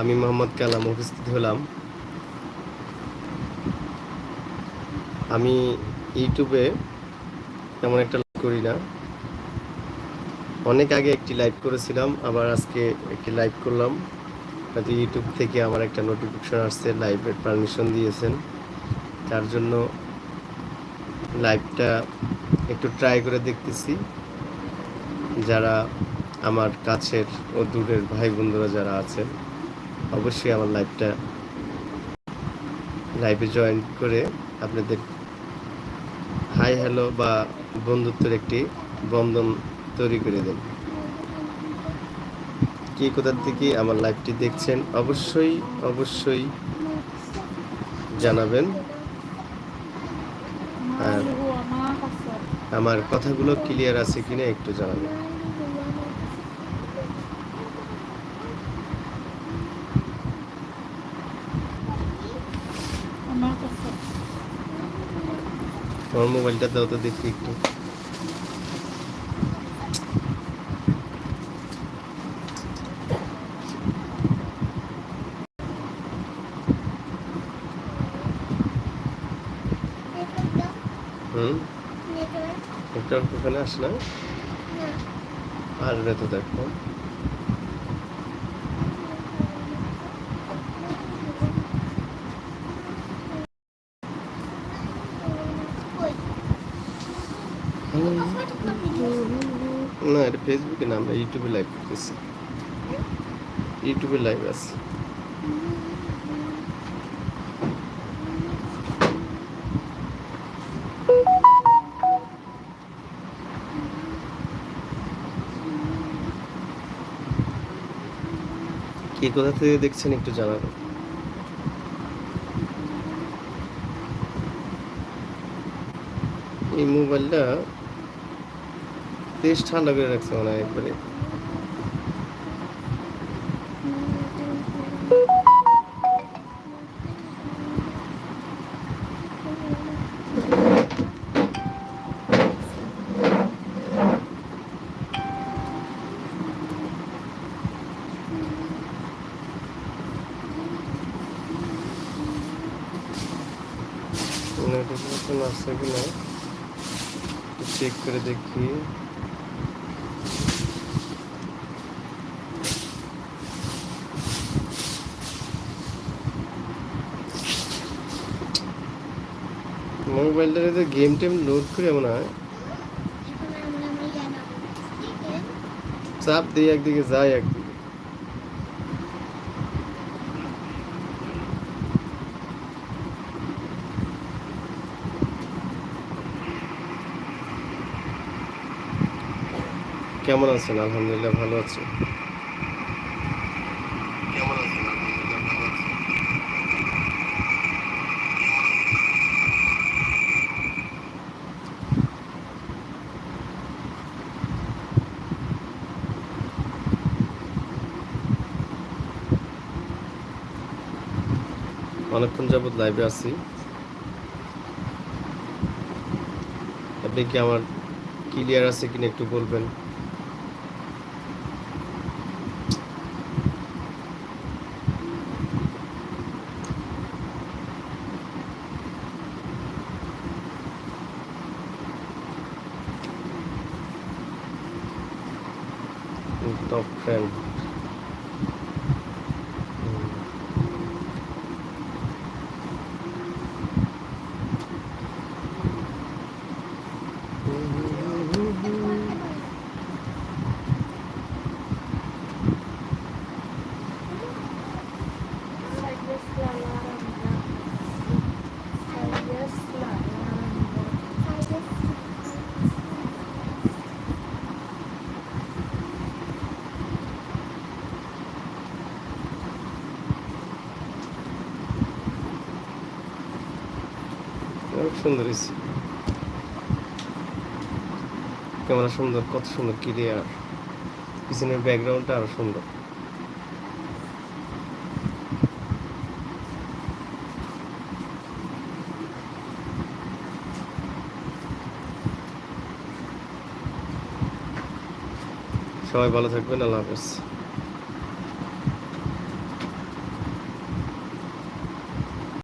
আমি মোহাম্মদ কালাম উপস্থিত হলাম। আমি ইউটিউবে তেমন একটা লাইভ করি না। অনেক আগে একটি লাইভ করেছিলাম, আবার আজকে একটি লাইভ করলাম। হয়তো ইউটিউব থেকে আমার একটা নোটিফিকেশন আসছে লাইভের পারমিশন দিয়েছেন। তার জন্য লাইভটা একটু ট্রাই করে দেখতেছি। যারা আমার কাছের ও দূরের ভাই বন্ধুরা যারা আছেন অবশ্যই আমার লাইভটা লাইভে জয়েন করে আপনাদের হাই হ্যালো বা বন্ধুত্বের একটি বন্ধন তৈরি করে দেন। কে কোথার থেকে আমার লাইভটি দেখছেন অবশ্যই অবশ্যই জানাবেন। আর আমার কথাগুলো ক্লিয়ার আছে কিনা একটু জানাবেন। তোমার মোবাইলটা দাও তো দেখি একটু। হুম? একটা ওখানে আসে না? আর তো দেখো। না, এটা ফেসবুকে না, আমরা ইউটিউবে লাইভ করতেছি। ইউটিউবে লাইভ আছে। কে, কোথা থেকে দেখছেন একটু জানাবেন। এই মোবাইলটা বেশ ঠান্ডা করে রাখছে মনে হয় একবারে। নোটিফিকেশন আসছে কিনা? চেক করে দেখি। মোবাইলটাতে গেম টেম লোড করে মনে হয়। চাপ দিয়ে একদিকে যায় একদিকে। কেমন আছেন? আলহামদুলিল্লাহ, ভালো আছি কেমন আছেন আলহামদুলিল্লাহ ভালো আছি অনেকক্ষণ যাবত লাইভে আছি। আপনি কি আমার ক্লিয়ার আছে কিনা একটু বলবেন? Top friend অনেক সুন্দর। হয়েছে ক্যামেরা সুন্দর, কত সুন্দর ক্লিয়ার পিছনের ব্যাকগ্রাউন্ডটা আরও সুন্দর। সবাই ভালো থাকবেন, আল্লাহ হাফেজ।